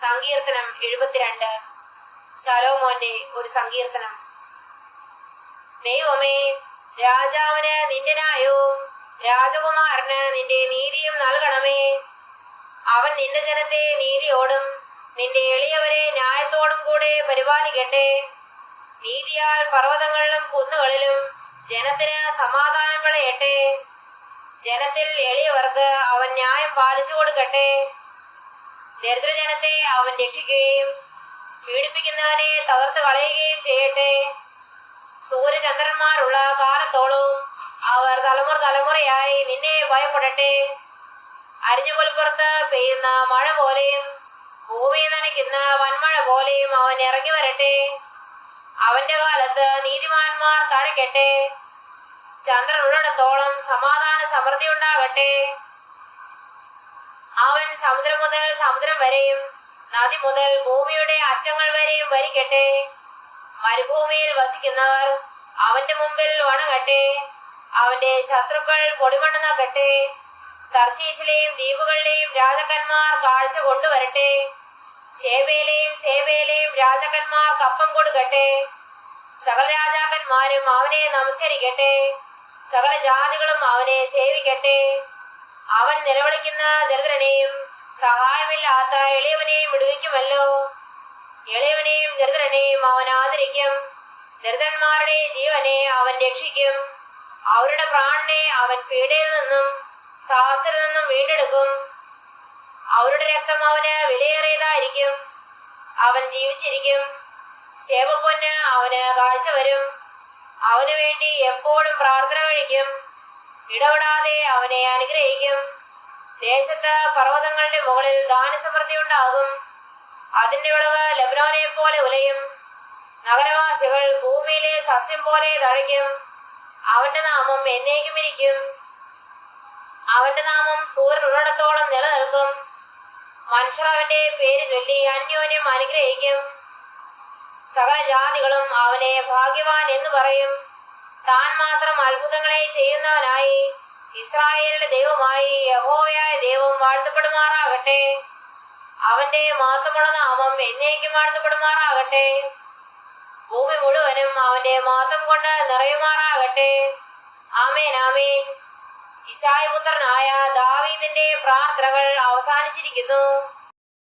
സങ്കീർത്തനം എഴുപത്തിരണ്ട്. ശലോമോന്റെ ഒരു സങ്കീർത്തനം. ദൈവമേ രാജാവിന് നിന്റെ രാജകുമാരന് നിന്റെ നീതിയും നൽകണമേ. അവൻ നിന്റെ ജനത്തെ നീതിയോടും നിന്റെ എളിയവരെ ന്യായത്തോടും കൂടെ പരിപാലിക്കട്ടെ. നീതിയാൽ പർവതങ്ങളിലും കുന്നുകളിലും ജനത്തിന് സമാധാനം വിളയട്ടെ. ജനത്തിൽ എളിയവർക്ക് അവൻ ന്യായം പാലിച്ചു കൊടുക്കട്ടെ ദരിദ്രജനത്തെ അവൻ രക്ഷിക്കുകയും പീഡിപ്പിക്കുന്നവനെ തകർത്ത് കളയുകയും ചെയ്യട്ടെ. സൂര്യചന്ദ്രന്മാരുള്ള കാലത്തോളവും അവർ തലമുറ തലമുറയായി നിന്നെ ഭയപ്പെടട്ടെ. അരിഞ്ഞു പുൽപ്പുറത്ത് പെയ്യുന്ന മഴ പോലെയും ഭൂമി നനയ്ക്കുന്ന വൻമഴ പോലെയും അവൻ ഇറങ്ങി വരട്ടെ. അവന്റെ കാലത്ത് നീതിമാന്മാർ തഴയ്ക്കട്ടെ. ചന്ദ്രൻ ഉള്ളിടത്തോളം സമാധാന സമൃദ്ധി ഉണ്ടാകട്ടെ. അവൻ സമുദ്രം മുതൽ സമുദ്രം വരെയും നദി മുതൽ ഭൂമിയുടെ അറ്റങ്ങൾ വരെയും വരികട്ടെ മരുഭൂമിയിൽ വസിക്കുന്നവർ അവന്റെ മുമ്പിൽ വണങ്ങട്ടെ. അവന്റെ ശത്രുക്കൾ പൊടിമണ്ണ് നക്കട്ടെ തർശീശിലെയും ദ്വീപുകളിലെയും രാജാക്കന്മാർ കാഴ്ച കൊണ്ടുവരട്ടെ. ശേബയിലെയും സേബയിലെയും രാജാക്കന്മാർ കപ്പം കൊടുക്കട്ടെ. സകല രാജാക്കന്മാരും അവനെ നമസ്കരിക്കട്ടെ. സകല ജാതികളും അവനെ സേവിക്കട്ടെ. അവൻ നിലവിളിക്കുന്ന ദരിദ്രനെയും സഹായമില്ലാത്ത എളിയവനെയും വിടുവിക്കുമല്ലോ. എളിയവനെയും ദരിദ്രനെയും അവൻ ആദരിക്കും. ദരിദ്രന്മാരുടെ ജീവനെ അവൻ രക്ഷിക്കും. അവരുടെ പ്രാണനെ അവൻ പീഡയിൽ നിന്നും സാഹസത്തിൽ നിന്നും വീണ്ടെടുക്കും. അവരുടെ രക്തം അവന് വിലയേറിയതായിരിക്കും. അവൻ ജീവിച്ചിരിക്കും. ശേപപ്പൊന്ന് അവന് കാഴ്ച വരും. അവന് വേണ്ടി എപ്പോഴും പ്രാർത്ഥന കഴിക്കും. ഇടപെടാതെ അവനെ അനുഗ്രഹിക്കും. ദേശത്ത് പർവതങ്ങളുടെ മുകളിൽ ദാനസമൃദ്ധി ഉണ്ടാകും. അതിന്റെ വിളവ് ലബനോനെ പോലെ ഉലയും. നഗരവാസികൾ ഭൂമിയിലെ സസ്യം പോലെ തഴയ്ക്കും. അവന്റെ നാമം എന്നേക്കും ഇരിക്കും. അവന്റെ നാമം സൂര്യൻ ഉള്ളിടത്തോളം നിലനിൽക്കും. മനുഷ്യർ അവന്റെ പേര് ചൊല്ലി അന്യോന്യം അനുഗ്രഹിക്കും. സകല ജാതികളും അവനെ ഭാഗ്യവാൻ എന്ന് പറയും. താൻ മാത്രം അത്ഭുതങ്ങളെ ചെയ്യുന്നവനായി. ഇസ്രായേലിന്റെ ദൈവമായി യഹോവയായ ദൈവം വാഴ്ത്തപ്പെടുമാറാകട്ടെ. അവന്റെ മാത്രമുള്ള നാമം എന്നേക്കും വാഴ്ത്തപ്പെടുമാറാകട്ടെ. ഭൂമി മുഴുവനും അവന്റെ മാത്രം കൊണ്ട് നിറയുമാറാകട്ടെ. ആമേൻ ആമേൻ. ഇശായപുത്രനായ ദാവീദിന്റെ പ്രാർത്ഥനകൾ അവസാനിച്ചിരിക്കുന്നു.